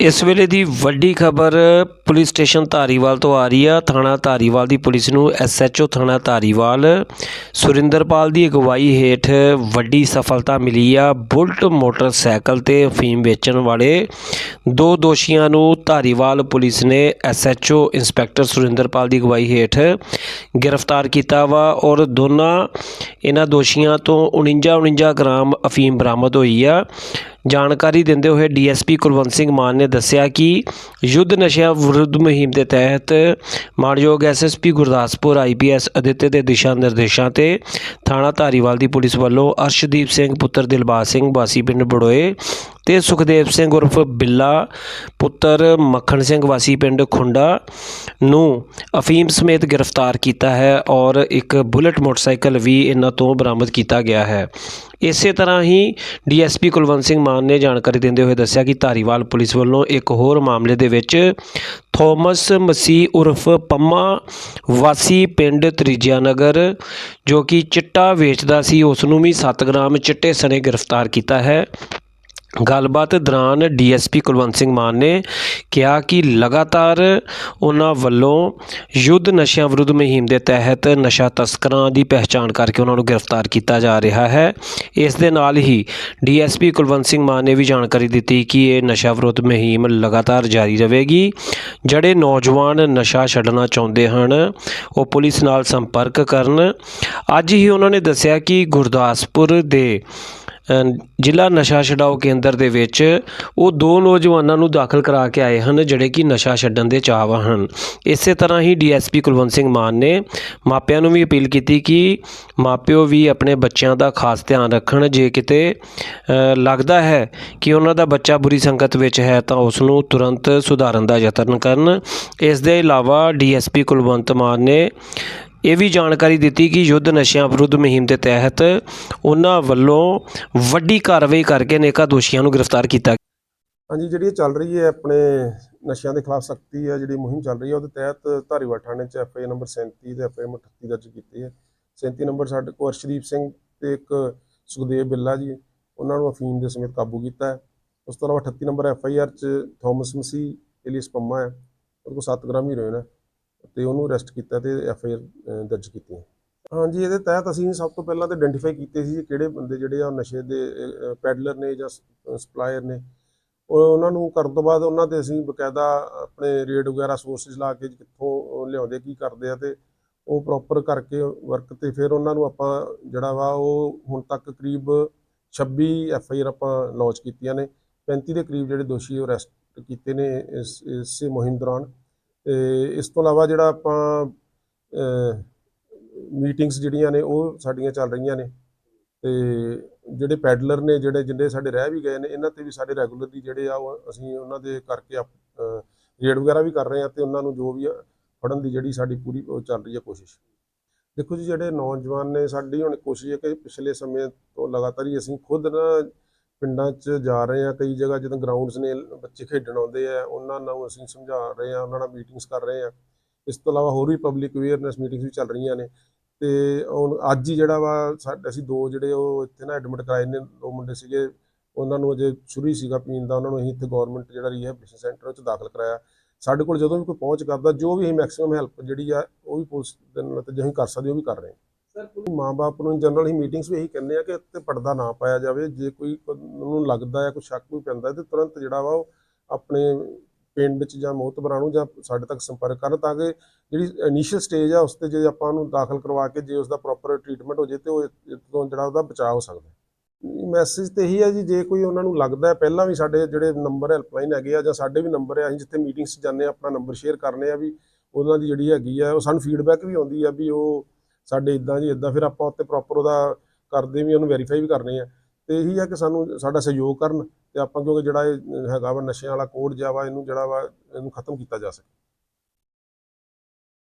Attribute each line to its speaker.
Speaker 1: ਇਸ ਵੇਲੇ ਦੀ ਵੱਡੀ ਖਬਰ ਪੁਲਿਸ ਸਟੇਸ਼ਨ ਧਾਰੀਵਾਲ ਤੋਂ ਆ ਰਹੀ ਆ। ਥਾਣਾ ਧਾਰੀਵਾਲ ਦੀ ਪੁਲਿਸ ਨੂੰ ਐਸਐਚਓ ਥਾਣਾ ਧਾਰੀਵਾਲ ਸੁਰਿੰਦਰਪਾਲ ਦੀ ਅਗਵਾਈ ਹੇਠ ਵੱਡੀ ਸਫਲਤਾ ਮਿਲੀ ਆ। ਬੁਲਟ ਮੋਟਰਸਾਈਕਲ ਤੇ ਅਫੀਮ ਵੇਚਣ ਵਾਲੇ ਦੋ ਦੋਸ਼ੀਆਂ ਨੂੰ ਧਾਰੀਵਾਲ ਪੁਲਿਸ ਨੇ ਐਸਐਚਓ ਇੰਸਪੈਕਟਰ ਸੁਰਿੰਦਰਪਾਲ ਦੀ ਅਗਵਾਈ ਹੇਠ ਗ੍ਰਿਫਤਾਰ ਕੀਤਾ ਵਾ ਔਰ ਦੋਨਾਂ ਇਹਨਾਂ ਦੋਸ਼ੀਆਂ ਤੋਂ 49 49 ਗ੍ਰਾਮ ਅਫੀਮ ਬਰਾਮਦ ਹੋਈ ਆ। ਜਾਣਕਾਰੀ ਦਿੰਦੇ ਹੋਏ ਡੀਐਸਪੀ ਕੁਲਵੰਤ ਸਿੰਘ ਮਾਨ ਨੇ ਦੱਸਿਆ ਕਿ ਯੁੱਧ ਨਸ਼ਿਆਂ ਵਿਰੁੱਧ ਮੁਹਿੰਮ ਦੇ ਤਹਿਤ ਮਾਨਯੋਗ ਐਸਐਸਪੀ ਗੁਰਦਾਸਪੁਰ ਆਈਪੀਐਸ ਅਦਿੱਤੇ ਦੇ ਦਿਸ਼ਾ ਨਿਰਦੇਸ਼ਾਂ ਤੇ ਥਾਣਾ ਧਾਰੀਵਾਲ ਦੀ ਪੁਲਿਸ ਵੱਲੋਂ ਅਰਸ਼ਦੀਪ ਸਿੰਘ, ਪੁੱਤਰ ਦਿਲਬਾਗ ਸਿੰਘ, ਵਾਸੀ ਪਿੰਡ ਬੜੋਏ ਤੇ ਸੁਖਦੇਵ ਸਿੰਘ ਉਰਫ ਬਿੱਲਾ, ਪੁੱਤਰ ਮੱਖਣ ਸਿੰਘ ਵਾਸੀ ਪਿੰਡ ਖੁੰਡਾ ਨੂੰ ਅਫੀਮ ਸਮੇਤ ਗ੍ਰਿਫਤਾਰ ਕੀਤਾ ਹੈ ਔਰ ਇੱਕ ਬੁਲਟ ਮੋਟਰਸਾਈਕਲ ਵੀ ਇਹਨਾਂ ਤੋਂ ਬਰਾਮਦ ਕੀਤਾ ਗਿਆ ਹੈ। ਇਸੇ ਤਰ੍ਹਾਂ ਹੀ ਡੀਐਸਪੀ ਕੁਲਵੰਤ ਸਿੰਘ ਮਾਨ ਨੇ ਜਾਣਕਾਰੀ ਦਿੰਦੇ ਹੋਏ ਦੱਸਿਆ ਕਿ ਧਾਰੀਵਾਲ ਪੁਲਿਸ ਵੱਲੋਂ ਇੱਕ ਹੋਰ ਮਾਮਲੇ ਦੇ ਵਿੱਚ ਥੋਮਸ ਮਸੀਹ ਉਰਫ ਪੰਮਾ ਵਾਸੀ ਪਿੰਡ ਤ੍ਰਿਜਿਆ ਨਗਰ, ਜੋ ਕਿ ਚਿੱਟਾ ਵੇਚਦਾ ਸੀ, ਉਸ ਨੂੰ ਵੀ 7 ਗ੍ਰਾਮ ਚਿੱਟੇ ਸਣੇ ਗ੍ਰਿਫਤਾਰ ਕੀਤਾ ਹੈ। ਗੱਲਬਾਤ ਦੌਰਾਨ ਡੀਐਸਪੀ ਕੁਲਵੰਤ ਸਿੰਘ ਮਾਨ ਨੇ ਕਿਹਾ ਕਿ ਲਗਾਤਾਰ ਉਹਨਾਂ ਵੱਲੋਂ ਯੁੱਧ ਨਸ਼ਿਆਂ ਵਿਰੁੱਧ ਮੁਹਿੰਮ ਦੇ ਤਹਿਤ ਨਸ਼ਾ ਤਸਕਰਾਂ ਦੀ ਪਹਿਚਾਣ ਕਰਕੇ ਉਹਨਾਂ ਨੂੰ ਗ੍ਰਿਫਤਾਰ ਕੀਤਾ ਜਾ ਰਿਹਾ ਹੈ। ਇਸ ਦੇ ਨਾਲ ਹੀ ਡੀਐਸਪੀ ਕੁਲਵੰਤ ਸਿੰਘ ਮਾਨ ਨੇ ਵੀ ਜਾਣਕਾਰੀ ਦਿੱਤੀ ਕਿ ਇਹ ਨਸ਼ਾ ਵਿਰੁੱਧ ਮੁਹਿੰਮ ਲਗਾਤਾਰ ਜਾਰੀ ਰਹੇਗੀ। ਜਿਹੜੇ ਨੌਜਵਾਨ ਨਸ਼ਾ ਛੱਡਣਾ ਚਾਹੁੰਦੇ ਹਨ, ਉਹ ਪੁਲਿਸ ਨਾਲ ਸੰਪਰਕ ਕਰਨ। ਅੱਜ ਹੀ ਉਹਨਾਂ ਨੇ ਦੱਸਿਆ ਕਿ ਗੁਰਦਾਸਪੁਰ ਦੇ ਜ਼ਿਲ੍ਹਾ ਨਸ਼ਾ ਛਡਾਓ ਕੇਂਦਰ ਦੇ ਵਿੱਚ ਉਹ ਦੋ ਨੌਜਵਾਨਾਂ ਨੂੰ ਦਾਖਲ ਕਰਾ ਕੇ ਆਏ ਹਨ, ਜਿਹੜੇ ਕਿ ਨਸ਼ਾ ਛੱਡਣ ਦੇ ਚਾਹਵਾ ਹਨ। ਇਸੇ ਤਰ੍ਹਾਂ ਹੀ ਡੀਐਸਪੀ ਕੁਲਵੰਤ ਸਿੰਘ ਮਾਨ ਨੇ ਮਾਪਿਆਂ ਨੂੰ ਵੀ ਅਪੀਲ ਕੀਤੀ ਕਿ ਮਾਪਿਓ ਵੀ ਆਪਣੇ ਬੱਚਿਆਂ ਦਾ ਖਾਸ ਧਿਆਨ ਰੱਖਣ। ਜੇ ਕਿਤੇ ਲੱਗਦਾ ਹੈ ਕਿ ਉਹਨਾਂ ਦਾ ਬੱਚਾ ਬੁਰੀ ਸੰਗਤ ਵਿੱਚ ਹੈ, ਤਾਂ ਉਸ ਨੂੰ ਤੁਰੰਤ ਸੁਧਾਰਨ ਦਾ ਯਤਨ ਕਰਨ। ਇਸ ਦੇ ਇਲਾਵਾ ਡੀਐਸਪੀ ਕੁਲਵੰਤ ਮਾਨ ਨੇ ਇਹ ਵੀ ਜਾਣਕਾਰੀ ਦਿੱਤੀ ਕਿ ਯੁੱਧ ਨਸ਼ਿਆਂ ਵਿਰੁੱਧ ਮੁਹਿੰਮ ਦੇ ਤਹਿਤ ਉਹਨਾਂ ਵੱਲੋਂ ਵੱਡੀ ਕਾਰਵਾਈ ਕਰਕੇ ਅਨੇਕਾਂ ਦੋਸ਼ੀਆਂ ਨੂੰ ਗ੍ਰਿਫਤਾਰ ਕੀਤਾ
Speaker 2: ਹਾਂਜੀ, ਜਿਹੜੀ ਇਹ ਚੱਲ ਰਹੀ ਹੈ, ਆਪਣੇ ਨਸ਼ਿਆਂ ਦੇ ਖਿਲਾਫ ਸਖਤੀ ਹੈ, ਜਿਹੜੀ ਮੁਹਿੰਮ ਚੱਲ ਰਹੀ ਹੈ, ਉਹਦੇ ਤਹਿਤ ਧਾਰੀਵਾਲ ਥਾਣੇ 'ਚ ਐਫਆਈ ਨੰਬਰ 37 ਤੇ ਐਫਆਈ ਨੰਬਰ 38 ਦਰਜ ਕੀਤੀ ਹੈ। 37 ਨੰਬਰ ਸਾਡੇ ਕੋਲ ਅਰਸ਼ਦੀਪ ਸਿੰਘ ਤੇ ਇੱਕ ਸੁਖਦੇਵ ਬਿੱਲਾ ਜੀ, ਉਹਨਾਂ ਨੂੰ ਅਫੀਮ ਦੇ ਸਮੇਤ ਕਾਬੂ ਕੀਤਾ ਹੈ। ਉਸ ਤੋਂ ਇਲਾਵਾ 38 ਨੰਬਰ ਐਫਆਈਆਰ 'ਚ ਥਾਮਸ ਮਸੀ ਇਲੀਸ ਪੰਮਾ ਹੈ, ਉਹਦੇ ਕੋਲ 7 ਗ੍ਰਾਮ ਹੀਰੋਇਨ ਹੈ। ਤੇ ਉਹਨੂੰ ਅਰੈਸਟ ਕੀਤਾ ਤੇ ਆਰ ਦਰਜ ਕੀਤੀ ਹਾਂਜੀ, ਇਹਦੇ ਤਹਿਤ ਅਸੀਂ ਸਭ ਤੋਂ ਪਹਿਲਾਂ ਤਾਂ ਆਇਡੈਂਟੀਫਾਈ ਕੀਤੇ ਸੀ ਕਿ ਕਿਹੜੇ ਬੰਦੇ ਜਿਹੜੇ ਆ ਨਸ਼ੇ ਦੇ ਪੈਡਲਰ ਨੇ ਜਾਂ ਸਪਲਾਇਰ ਨੇ। ਉਹ ਉਹਨਾਂ ਨੂੰ ਕਰਨ ਤੋਂ ਬਾਅਦ ਉਹਨਾਂ ਤੇ ਅਸੀਂ ਬਕਾਇਦਾ ਆਪਣੇ ਰੇਡ ਵਗੈਰਾ ਸੋਰਸਿਸ ਲਾ ਕੇ ਕਿੱਥੋਂ ਉਹ ਲਿਆਉਂਦੇ, ਕੀ ਕਰਦੇ ਆ ਤੇ ਉਹ ਪ੍ਰੋਪਰ ਕਰਕੇ ਵਰਕ ਤੇ ਫਿਰ ਉਹਨਾਂ ਨੂੰ ਆਪਾਂ ਜਿਹੜਾ ਵਾ ਉਹ ਹੁਣ ਤੱਕ ਕਰੀਬ 26 ਐਫ ਆਈ ਆਰ ਆਪਾਂ ਲਾਂਚ ਕੀਤੀਆਂ ਨੇ। 35 ਦੇ ਕਰੀਬ ਜਿਹੜੇ ਦੋਸ਼ੀ ਅਰੈਸਟ ਕੀਤੇ ਨੇ ਇਸ, ਇਸੇ ਮੁਹਿੰਮ ਦੌਰਾਨ। ਤੇ ਇਸ ਤੋਂ ਇਲਾਵਾ ਜਿਹੜਾ ਆਪਾਂ ਮੀਟਿੰਗਸ ਜਿਹੜੀਆਂ ਨੇ ਉਹ ਸਾਡੀਆਂ ਚੱਲ ਰਹੀਆਂ ਨੇ। ਤੇ ਜਿਹੜੇ ਪੈਡਲਰ ਨੇ, ਜਿਹੜੇ ਜਿੰਨੇ ਸਾਡੇ ਰਹਿ ਵੀ ਗਏ ਨੇ, ਇਹਨਾਂ ਤੇ ਵੀ ਸਾਡੇ ਰੈਗੂਲਰਲੀ ਜਿਹੜੇ ਆ ਉਹ ਅਸੀਂ ਉਹਨਾਂ ਦੇ ਕਰਕੇ ਰੇਡ ਵਗੈਰਾ ਵੀ ਕਰ ਰਹੇ ਆ ਤੇ ਉਹਨਾਂ ਨੂੰ ਜੋ ਵੀ ਫੜਨ ਦੀ ਜਿਹੜੀ ਸਾਡੀ ਪੂਰੀ ਉਹ ਚੱਲ ਰਹੀ ਹੈ ਕੋਸ਼ਿਸ਼। ਦੇਖੋ ਜੀ, ਜਿਹੜੇ ਨੌਜਵਾਨ ਨੇ, ਸਾਡੀ ਹੁਣ ਕੋਸ਼ਿਸ਼ ਹੈ ਕਿ ਪਿਛਲੇ ਸਮੇਂ ਤੋਂ ਲਗਾਤਾਰ ਹੀ ਅਸੀਂ ਖੁਦ ਨਾ ਪਿੰਡਾਂ 'ਚ ਜਾ ਰਹੇ ਆ ਕਈ ਜਗ੍ਹਾ ਜਦੋਂ ਗਰਾਊਂਡਸ ਨੇ, ਬੱਚੇ ਖੇਡਣ ਆਉਂਦੇ ਆ, ਉਹਨਾਂ ਨੂੰ ਅਸੀਂ ਸਮਝਾ ਰਹੇ ਆ ਉਹਨਾਂ ਨਾਲ ਮੀਟਿੰਗਸ ਕਰ ਰਹੇ ਆ ਇਸ ਤੋਂ ਇਲਾਵਾ ਹੋਰ ਵੀ ਪਬਲਿਕ ਅਵੇਅਰਨੈਸ ਮੀਟਿੰਗਸ ਵੀ ਚੱਲ ਰਹੀਆਂ ਨੇ ਤੇ ਹੁਣ ਅੱਜ ਹੀ ਜਿਹੜਾ ਵਾ, ਸਾਡੇ ਅਸੀਂ ਦੋ ਜਿਹੜੇ ਉਹ ਇੱਥੇ ਨਾ ਐਡਮਿਟ ਕਰਾਏ ਨੇ, ਦੋ ਮੁੰਡੇ ਸੀਗੇ, ਉਹਨਾਂ ਨੂੰ ਅਜੇ ਸ਼ੁਰੂ ਹੀ ਸੀਗਾ ਪੀਣ ਦਾ, ਉਹਨਾਂ ਨੂੰ ਅਸੀਂ ਇੱਥੇ ਗਵਰਨਮੈਂਟ ਜਿਹੜਾ ਰੀਹੈਬਿਲਿਟੇਸ਼ਨ ਸੈਂਟਰ ਵਿੱਚ ਦਾਖਲ ਕਰਾਇਆ। ਸਾਡੇ ਕੋਲ ਜਦੋਂ ਵੀ ਕੋਈ ਪਹੁੰਚ ਕਰਦਾ, ਜੋ ਵੀ ਅਸੀਂ ਮੈਕਸਿਮਮ ਹੈਲਪ ਜਿਹੜੀ ਆ, ਉਹ ਵੀ ਪੁਲਿਸ ਦੇ ਨਾਲ ਤੇ ਜੋ ਕਰ ਸਕਦੇ ਉਹ ਵੀ ਕਰ ਰਹੇ ਹਾਂ। ਮਾਂ-ਬਾਪ ਨੂੰ ਜਨਰਲ ਹੀ ਮੀਟਿੰਗਸ ਵੀ ਇਹੀ ਕਹਿੰਦੇ ਆ ਕਿ ਇੱਥੇ ਪਰਦਾ ਨਾ ਪਾਇਆ ਜਾਵੇ। ਜੇ ਕੋਈ ਨੂੰ ਲੱਗਦਾ ਹੈ ਕੋਈ ਸ਼ੱਕ ਵੀ ਪੈਂਦਾ, ਤੇ ਤੁਰੰਤ ਜਿਹੜਾ ਵਾ ਉਹ ਆਪਣੇ ਪਿੰਡ 'ਚ ਜਾਂ ਮੋਤਬਰਾਂ ਨੂੰ ਜਾਂ ਸਾਡੇ ਤੱਕ ਸੰਪਰਕ ਕਰਨ ਤਾਂ ਕਿ ਜਿਹੜੀ ਇਨੀਸ਼ੀਅਲ ਸਟੇਜ ਆ, ਉਸ ਤੇ ਜੇ ਆਪਾਂ ਉਹਨੂੰ ਦਾਖਲ ਕਰਵਾ ਕੇ ਜੇ ਉਸ ਦਾ ਪ੍ਰੋਪਰ ਟ੍ਰੀਟਮੈਂਟ ਹੋ ਜੇ ਤੇ ਉਹ ਤੋਂ ਜਿਹੜਾ ਉਹਦਾ ਬਚਾਅ ਹੋ ਸਕਦਾ। ਮੈਸੇਜ ਤੇ ਇਹੀ ਹੈ ਜੀ, ਜੇ ਕੋਈ ਉਹਨਾਂ ਨੂੰ ਲੱਗਦਾ, ਪਹਿਲਾਂ ਵੀ ਸਾਡੇ ਜਿਹੜੇ ਨੰਬਰ ਹੈਲਪਲਾਈਨ ਹੈਗੇ ਆ ਜਾਂ ਸਾਡੇ ਵੀ ਨੰਬਰ ਆ, ਅਸੀਂ ਜਿੱਥੇ ਮੀਟਿੰਗਸ ਜਾਂਦੇ ਆ, ਆਪਣਾ ਨੰਬਰ ਸ਼ੇਅਰ ਕਰਨੇ ਆ ਵੀ ਉਹਨਾਂ ਦੀ ਜਿਹੜੀ ਹੈਗੀ ਆ, ਉਹ ਸਾਨੂੰ ਫੀਡਬੈਕ ਵੀ ਆਉਂਦੀ ਆ ਵੀ ਉਹ ਸਾਡੇ ਇਦਾਂ ਜੀ ਇਦਾਂ ਫਿਰ ਆਪਾਂ ਉੱਤੇ ਪ੍ਰੋਪਰ ਉਹਦਾ ਕਰਦੇ ਵੀ, ਉਹਨੂੰ ਵੈਰੀਫਾਈ ਵੀ ਕਰਨੇ ਆ। ਤੇ ਇਹੀ ਆ ਕਿ ਸਾਨੂੰ ਸਾਡਾ ਸਹਿਯੋਗ ਕਰਨ ਤੇ ਆਪਾਂ ਕਿਉਂਕਿ ਜਿਹੜਾ ਇਹ ਹੈਗਾ ਵਾ, ਨਸ਼ਿਆਂ ਵਾਲਾ ਕੋਡ ਜਿਹਾ ਵਾ, ਇਹਨੂੰ ਜਿਹੜਾ ਵਾ, ਇਹਨੂੰ ਖਤਮ ਕੀਤਾ ਜਾ ਸਕੇ।